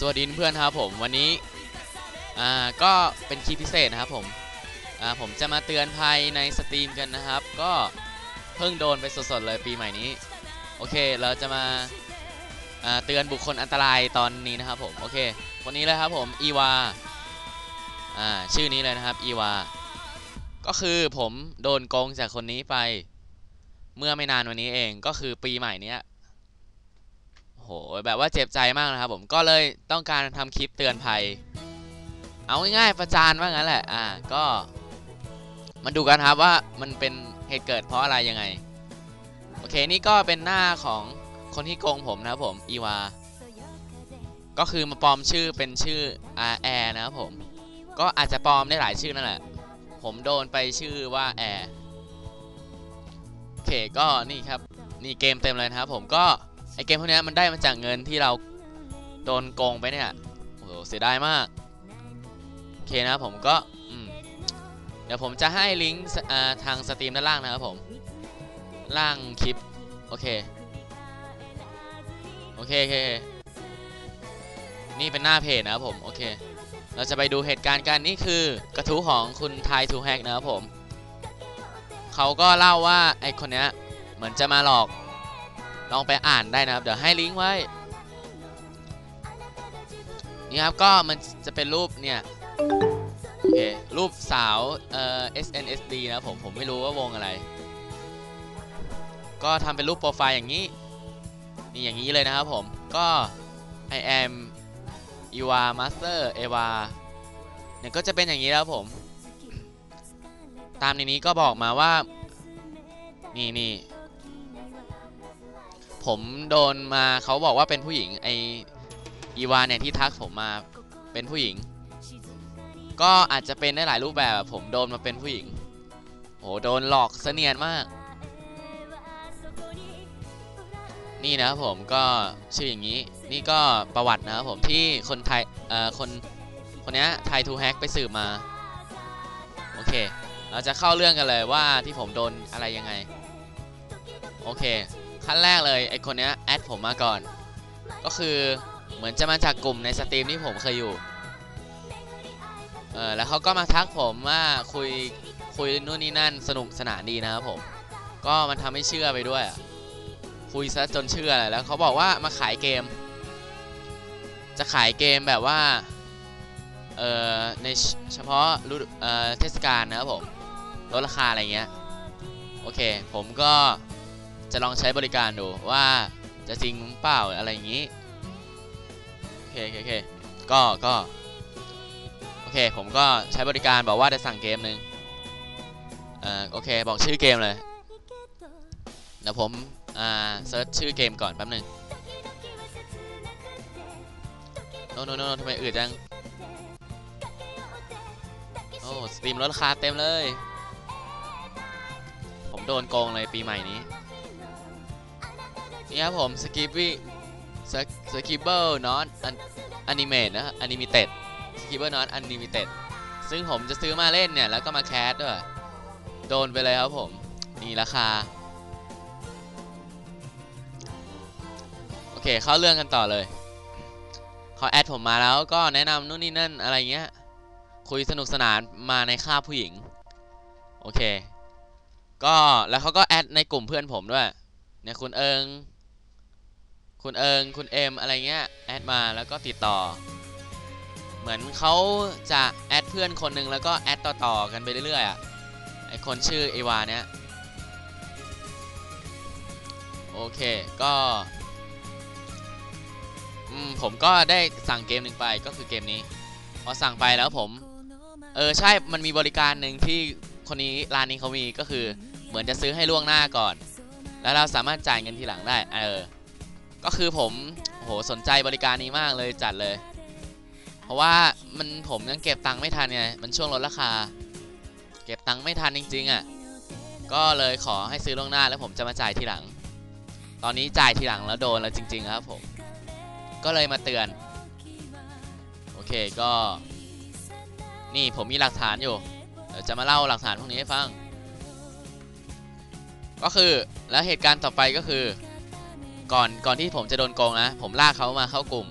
สวัสดีเพื่อนครับผมวันนี้อ่าก็เป็นคลิปพิเศษนะครับผมอ่าผมจะมาเตือนภัยในสตรีมกันนะครับ ก็เพิ่งโดนไปสดๆเลยปีใหม่นี้ โอเคเราจะมาอ่าเตือนบุคคลอันตรายตอนนี้นะครับผมโอเคคนนี้เลยครับผมอีวาอ่าชื่อนี้เลยนะครับอีวาก็คือผมโดนโกงจากคนนี้ไป เมื่อไม่นานวันนี้เองก็คือปีใหม่เนี้ย โหแบบว่าเจ็บใจมากนะครับผมก็เลยต้องการทำคลิปเตือนภัย เอาง่ายๆประจานว่างั้นแหละอ่าก็มาดูกันครับว่ามันเป็นเหตุเกิดเพราะอะไรยังไง โอเคนี่ก็เป็นหน้าของคนที่โกงผมนะครับผมอีวาก็คือมาปลอมชื่อเป็นชื่ออาแอร์นะครับผม ก็อาจจะปลอมได้หลายชื่อนั่นแหละ ผมโดนไปชื่อว่าแอร์โอเคก็นี่ครับนี่เกมเต็มเลยนะครับผมก็ ไอเกมพวกเนี้ยมันได้มาจากเงินที่เราโดนโกงไปเนี่ยโอ้โหเสียดายมากโอเคนะผมก็เดี๋ยวผมจะให้ลิงก์ทางสตรีมด้านล่างนะครับผมล่างคลิปโอเคโอเคโอเคนี่เป็นหน้าเพจนะครับผมโอเค เราจะไปดูเหตุการณ์กันนี่คือกระทู้ของคุณไทยทูแฮกนะครับผมเขาก็เล่าว่าไอคนเนี้ยเหมือนจะมาหลอก ลองไปอ่านได้นะครับ เดี๋ยวให้ลิงก์ไว้ นี่ครับก็มันจะเป็นรูปเนี่ยโอเครูปสาวเอ่อ SNSD นะผมผมไม่รู้ว่าวงอะไร ก็ทำเป็นรูปโปรไฟล์อย่างนี้นี่อย่างนี้เลยนะครับผมก็ I am Eva Master Eva เนี่ยก็จะเป็นอย่างนี้แล้วผม ตามในนี้ก็บอกมาว่า นี่นี่ ผมโดนมาเขาบอกว่าเป็นผู้หญิงไออีวาเนี่ยที่ทักผมมาเป็นผู้หญิง ก็อาจจะเป็นได้หลายรูปแบบผมโดนมาเป็นผู้หญิงโหโดนหลอกเสนียนมาก นี่นะครับผมก็ชื่ออย่างนี้ นี่ก็ประวัตินะครับผมที่คนไทยเอ่อคนคนเนี้ยไทยทูแฮกไปสืบมา โอเค เราจะเข้าเรื่องกันเลยว่าที่ผมโดนอะไรยังไง โอเค ขั้นแรกเลยไอคนเนี้ยแอดผมมาก่อน ก็คือเหมือนจะมาจากกลุ่มในสตรีมที่ผมเคยอยู่เออแล้วเขาก็มาทักผมว่าคุยคุยนู่นนี่นั่นสนุกสนานดีนะครับผม ก็มันทำให้เชื่อไปด้วยคุยซะจนเชื่อเลยแล้วเขาบอกว่ามาขายเกม จะขายเกมแบบว่าเออในเฉพาะฤดูเออเทศกาลนะครับผมลดราคาอะไรเงี้ยโอเค ผมก็ จะลองใช้บริการดูว่าจะจริงเปล่าอะไรอย่างนี้โอเคโอเคก็ก็โอเคผมก็ใช้บริการบอกว่าจะสั่งเกมหนึ่งเอ่อโอเคบอกชื่อเกมเลยเดี๋ยวผมอ่าเซิร์ชชื่อเกมก่อนแป๊บหนึงโน้โน้โน้ทำไมอืดจังโอ้สตรีมลดราคาเต็มเลย ผมโดนโกงเลยปีใหม่นี้ นี่ครับผมสกิปปี้สกิปเบิลนอตอนิเมตนะอนิมิเต็ดสกิปเบิลนอตอนิมิเต็ดซึ่งผมจะซื้อมาเล่นเนี่ย แล้วก็มาแคสด้วย โดนไปเลยครับผม นี่ราคา โอเค เข้าเรื่องกันต่อเลยเขาแอดผมมาแล้วก็แนะนำนู่นนี่นั่นอะไรเงี้ย คุยสนุกสนานมาในคาผู้หญิง โอเค ก็แล้วเขาก็แอดในกลุ่มเพื่อนผมด้วย เนี่ยคุณเอิง คุณเอิงคุณเอ็มอะไรเงี้ยแอดมาแล้วก็ติดต่อ เหมือนเขาจะแอดเพื่อนคนหนึ่งแล้วก็แอดต่อๆกันไปเรื่อยๆอะไอคนชื่อเอวาเนี้ยโอเคก็ผมก็ได้สั่งเกมหนึ่งไปก็คือเกมนี้ พอสั่งไปแล้วผม เออใช่มันมีบริการหนึ่งที่คนนี้ร้านนี้เขามีก็คือเหมือนจะซื้อให้ล่วงหน้าก่อน แล้วเราสามารถจ่ายเงินทีหลังได้ เออ ก็คือผมโหสนใจบริการนี้มากเลยจัดเลย เพราะว่ามันผมยังเก็บตังค์ไม่ทันไงมันช่วงลดราคา เก็บตังค์ไม่ทันจริง ๆอะก็เลยขอให้ซื้อล่วงหน้าแล้วผมจะมาจ่ายทีหลัง ตอนนี้จ่ายทีหลังแล้วโดนแล้วจริง ๆ ครับผม ก็เลยมาเตือน โอเคก็ นี่ผมมีหลักฐานอยู่เดี๋ยวจะมาเล่าหลักฐานพวกนี้ให้ฟัง ก็คือแล้วเหตุการณ์ต่อไปก็คือ ก่อนก่อนที่ผมจะโดนโกงนะผมลากเขามาเข้ากลุ่ม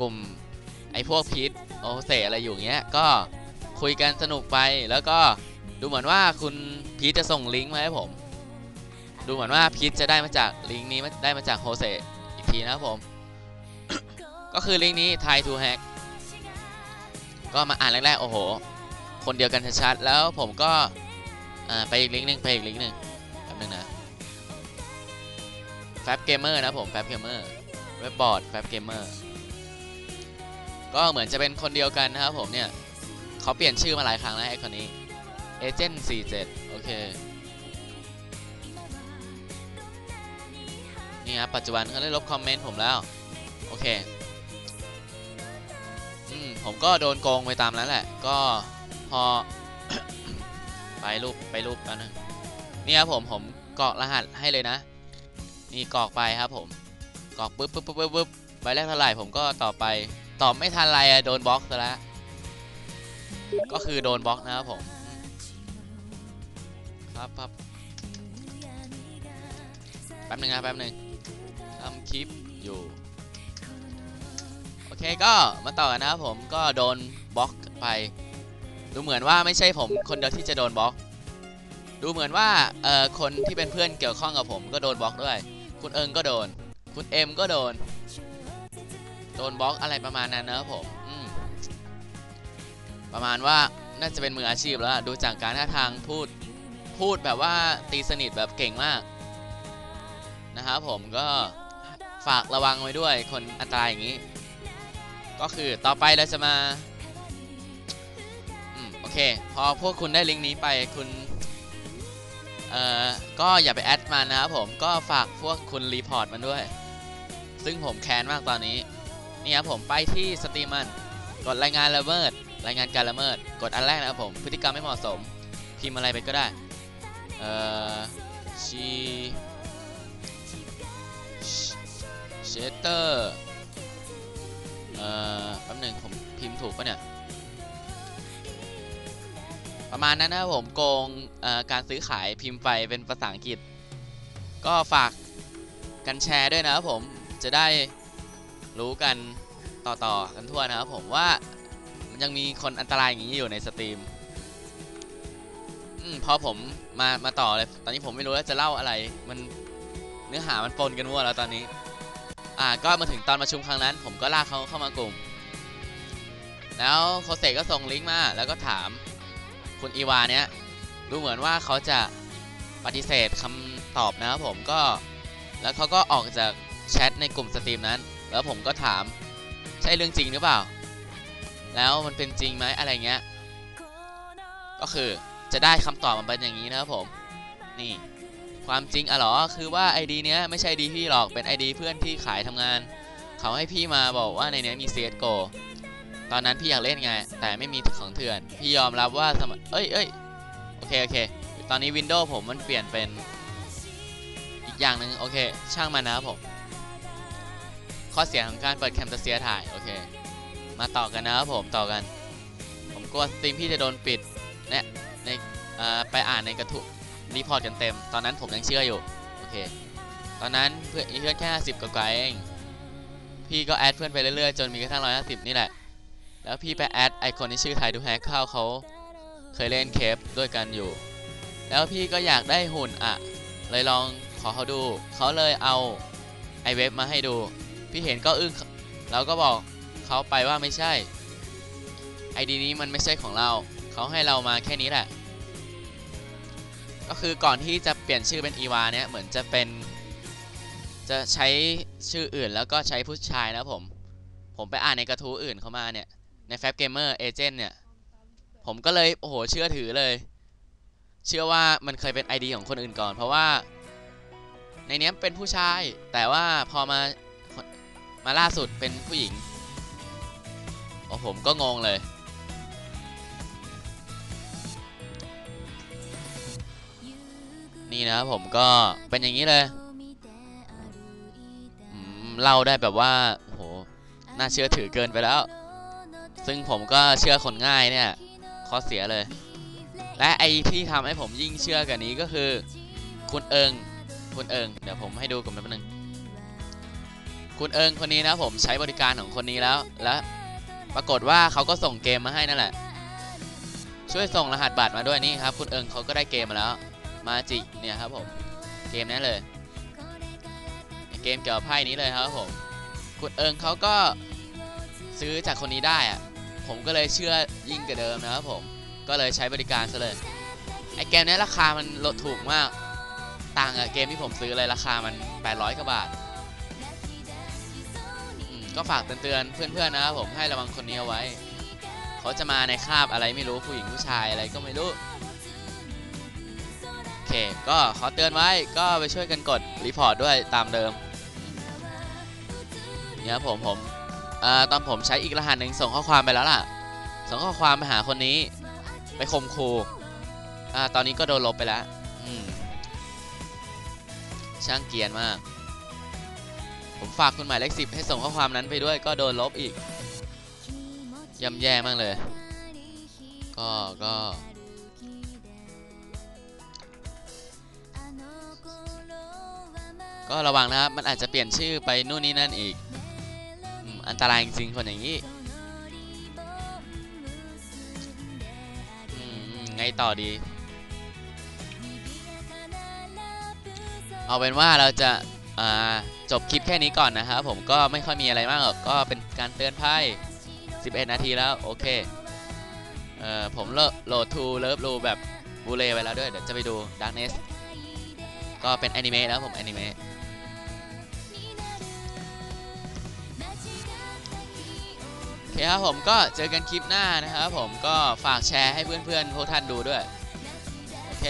กลุ่มไอ้พวกพีทโอเซอะไรอยู่เงี้ยก็คุยกันสนุกไปแล้วก็ดูเหมือนว่าคุณพีทจะส่งลิงก์มาให้ผม ดูเหมือนว่าพีทจะได้มาจากลิงก์นี้มาได้มาจากโฮเซอีกทีนะครับผม ก็คือลิงก์นี้ Thai to Hack ก็มาอ่านแรกๆโอ้โห คนเดียวกันชัดๆแล้วผมก็อ่าไปอีกลิงก์หนึ่งไปอีกลิงก์หนึ่งแป๊บนึงนะ แฟบเกมเมอร์นะผมแฟบเกมเมอร์เว็บบอร์ดแฟบเกมเมอร์ก็เหมือนจะเป็นคนเดียวกันนะครับผมเนี่ยเขาเปลี่ยนชื่อมาหลายครั้งแล้วไอ้คนนี้เอเจนต์47 โอเค นี่ครับปัจจุบันเขาได้ลบคอมเมนต์ผมแล้ว โอเคอืมผมก็โดนโกงไปตามนั้นแหละ ก็พอ ไปรูปไปรูปแล้วนึงนี่ครับผมผมกรอกรหัสให้เลยนะ นี่กรอกไปครับผมกรอกปึ๊บปึ๊บปึ๊บปึ๊บปึ๊บใบแรกเท่าไหร่ผมก็ต่อไปตอบไม่ทันไรอะโดนบล็อกซะแล้วก็คือโดนบล็อกนะครับผม ครับครับแป๊บหนึ่งนะแป๊บหนึ่งทำคลิปอยู่ โอเคก็มาต่อกันนะครับผมก็โดนบล็อกไป ดูเหมือนว่าไม่ใช่ผมคนเดียวที่จะโดนบล็อก ดูเหมือนว่าเอ่อคนที่เป็นเพื่อนเกี่ยวข้องกับผมก็โดนบล็อกด้วย คุณเอิงก็โดน คุณเอ็มก็โดน โดนบล็อกอะไรประมาณนั้นนะครับผมมประมาณว่าน่าจะเป็นมืออาชีพแล้วดูจากการท่าทางพูดพูดแบบว่าตีสนิทแบบเก่งมากนะครับผมก็ฝากระวังไว้ด้วยคนอันตรายอย่างนี้ ก็คือต่อไปเราจะมาอมโอเค พอพวกคุณได้ลิงก์นี้ไปคุณ เอ่อก็อย่าไปแอดมันนะครับผมก็ฝากพวกคุณรีพอร์ตมันด้วย ซึ่งผมแค้นมากตอนนี้นี่ครับผมไปที่สตรีมมันกดรายงานละเมิดรายงานการละเมิด กดอันแรกนะครับผมพฤติกรรมไม่เหมาะสม พิมพ์อะไรไปก็ได้เอ่อชีเชเตอร์เอ่อแป๊บหนึ่งผมพิมพ์ถูกปะเนี่ย ประมาณนั้นนะครับผมโกงการซื้อขายพิมพ์ไปเป็นภาษาอังกฤษ ก็ฝากกันแชร์ด้วยนะครับผมจะได้รู้กันต่อๆกันทั่วนะครับผมว่ามันยังมีคนอันตรายอย่างนี้อยู่ในสตรีมอืมพอผมมามาต่อเลย ตอนนี้ผมไม่รู้ว่าจะเล่าอะไร มันเนื้อหามันปนกันมั่วแล้วตอนนี้ อ่าก็มาถึงตอนประชุมครั้งนั้น ผมก็ลากเขาเข้ามากลุ่ม แล้วโคเซก็ส่งลิงก์มาแล้วก็ถาม คุณอีวาเนี้ยดูเหมือนว่าเขาจะปฏิเสธคำตอบนะครับผมก็แล้วเขาก็ออกจากแชทในกลุ่มสตรีมนั้น แล้วผมก็ถามใช่เรื่องจริงหรือเปล่า แล้วมันเป็นจริงไหมอะไรเงี้ย ก็คือจะได้คำตอบมาเป็นอย่างนี้นะครับผม นี่ความจริงอะหรอ คือว่า ID เนี้ยไม่ใช่ ID พี่หรอก เป็น ID เพื่อนที่ขายทำงาน เขาให้พี่มาบอกว่าในเนี้ยมี CSGO ตอนนั้นพี่อยากเล่นไง แต่ไม่มีของเถื่อน พี่ยอมรับว่าสมัยเอ้ยเอ้ยโอเคโอเค ตอนนี้ Windows ผมมันเปลี่ยนเป็นอีกอย่างหนึ่งโอเค ช่างมันนะครับผม ข้อเสียของการเปิดแคมตัเซียถ่ายโอเค มาต่อกันนะครับผมต่อกัน ผมกลัวสตรีมพี่จะโดนปิดเนี่ยในอ่อไปอ่านในกระทู้รีพอร์ตกันเต็ม ตอนนั้นผมยังเชื่ออยู่โอเค ตอนนั้นเพื่อนเพื่อนแค่สิบกว่าเองพี่ก็แอดเพื่อนไปเรื่อยๆจนมีกระทั่งร้อยห้าสิบนี่แหละ แล้วพี่ไปแอดไอคนที่ชื่อไทยดูแฮกเข้าเขาเคยเล่นเคปด้วยกันอยู่ แล้วพี่ก็อยากได้หุ่นอะ เลยลองขอเขาดู เขาเลยเอาไอเว็บมาให้ดู พี่เห็นก็อึ้งเราก็บอกเขาไปว่าไม่ใช่ไอดีนี้มันไม่ใช่ของเรา เขาให้เรามาแค่นี้แหละ ก็คือก่อนที่จะเปลี่ยนชื่อเป็นอีวาเนี่ยเหมือนจะเป็น จะใช้ชื่ออื่นแล้วก็ใช้ผู้ชายนะผม ผมไปอ่านในกระทู้อื่นเข้ามาเนี่ย ในแฟบเกมเมอร์เอเจนต์เนี่ย ผมก็เลยโอ้โหเชื่อถือเลย เชื่อว่ามันเคยเป็น ID ของคนอื่นก่อน เพราะว่า ในเนี้ยเป็นผู้ชาย แต่ว่าพอมามาล่าสุดเป็นผู้หญิงโอ้ผมก็งงเลยนี่นะครับผมก็เป็นอย่างนี้เลยเล่าได้แบบว่าโอ้โหน่าเชื่อถือเกินไปแล้ว ซึ่งผมก็เชื่อคนง่ายเนี่ยข้อเสียเลย และไอที่ทำให้ผมยิ่งเชื่อกันนี้ก็คือ คุณเอิงคุณเอิงเดี๋ยวผมให้ดูกันแป๊บนึงคุณเอิงคนนี้นะผมใช้บริการของคนนี้แล้วและปรากฏว่าเขาก็ส่งเกมมาให้นั่นแหละ ช่วยส่งรหัสบัตรมาด้วยนี่ครับ คุณเอิงเขาก็ได้เกมมาแล้ว มาจิเนี่ยครับผมเกมนี้เลย เกมเกี่ยวกับไพ่นี้เลยครับผม คุณเอิงเขาก็ซื้อจากคนนี้ได้อะ ผมก็เลยเชื่อยิ่งกว่าเดิมนะครับผมก็เลยใช้บริการซะเลยไอเกมนี้ราคามันลดถูกมากต่างกับเกมที่ผมซื้อเลยราคามัน 800กว่าบาทก็ฝากเตือนเพื่อนๆนะครับผมให้ระวังคนนี้เอาไว้ เขาจะมาในคาบอะไรไม่รู้ผู้หญิงผู้ชายอะไรก็ไม่รู้โอเคก็ขอเตือนไว้ก็ไปช่วยกันกดรีพอร์ตด้วยตามเดิมเนี่ยครับผมผม ตอนผมใช้อีกรหัสหนึ่งส่งข้อความไปแล้วล่ะ ส่งข้อความไปหาคนนี้ ไปข่มขู่อ่าตอนนี้ก็โดนลบไปแล้วช่างเกียนมาก ผมฝากคุณหมายเลขสิบให้ส่งข้อความนั้นไปด้วย ก็โดนลบอีกย่ำแย่มากเลย ก็ก็ก็ระวังนะครับ มันอาจจะเปลี่ยนชื่อไปนู่นนี่นั่นอีก อันตรายจริงๆคนอย่างนี้ไงต่อดี เอาเป็นว่าเราจะาจบคลิปแค่นี้ก่อนนะครับผมก็ไม่ค่อยมีอะไรมากหรอกก็เป็นการเตือนภัย 11 นาทีแล้ว โอเคเออผมโหลดทูเลิฟรูแบบบูเลไว้แล้วด้วย เดี๋ยวจะไปดู Darkness ก็เป็นแอนิเมะแล้วผมแอนิเมะ ครับผมก็เจอกันคลิปหน้านะครับผมก็ฝากแชร์ให้เพื่อนๆพวกท่านดูด้วย โอเค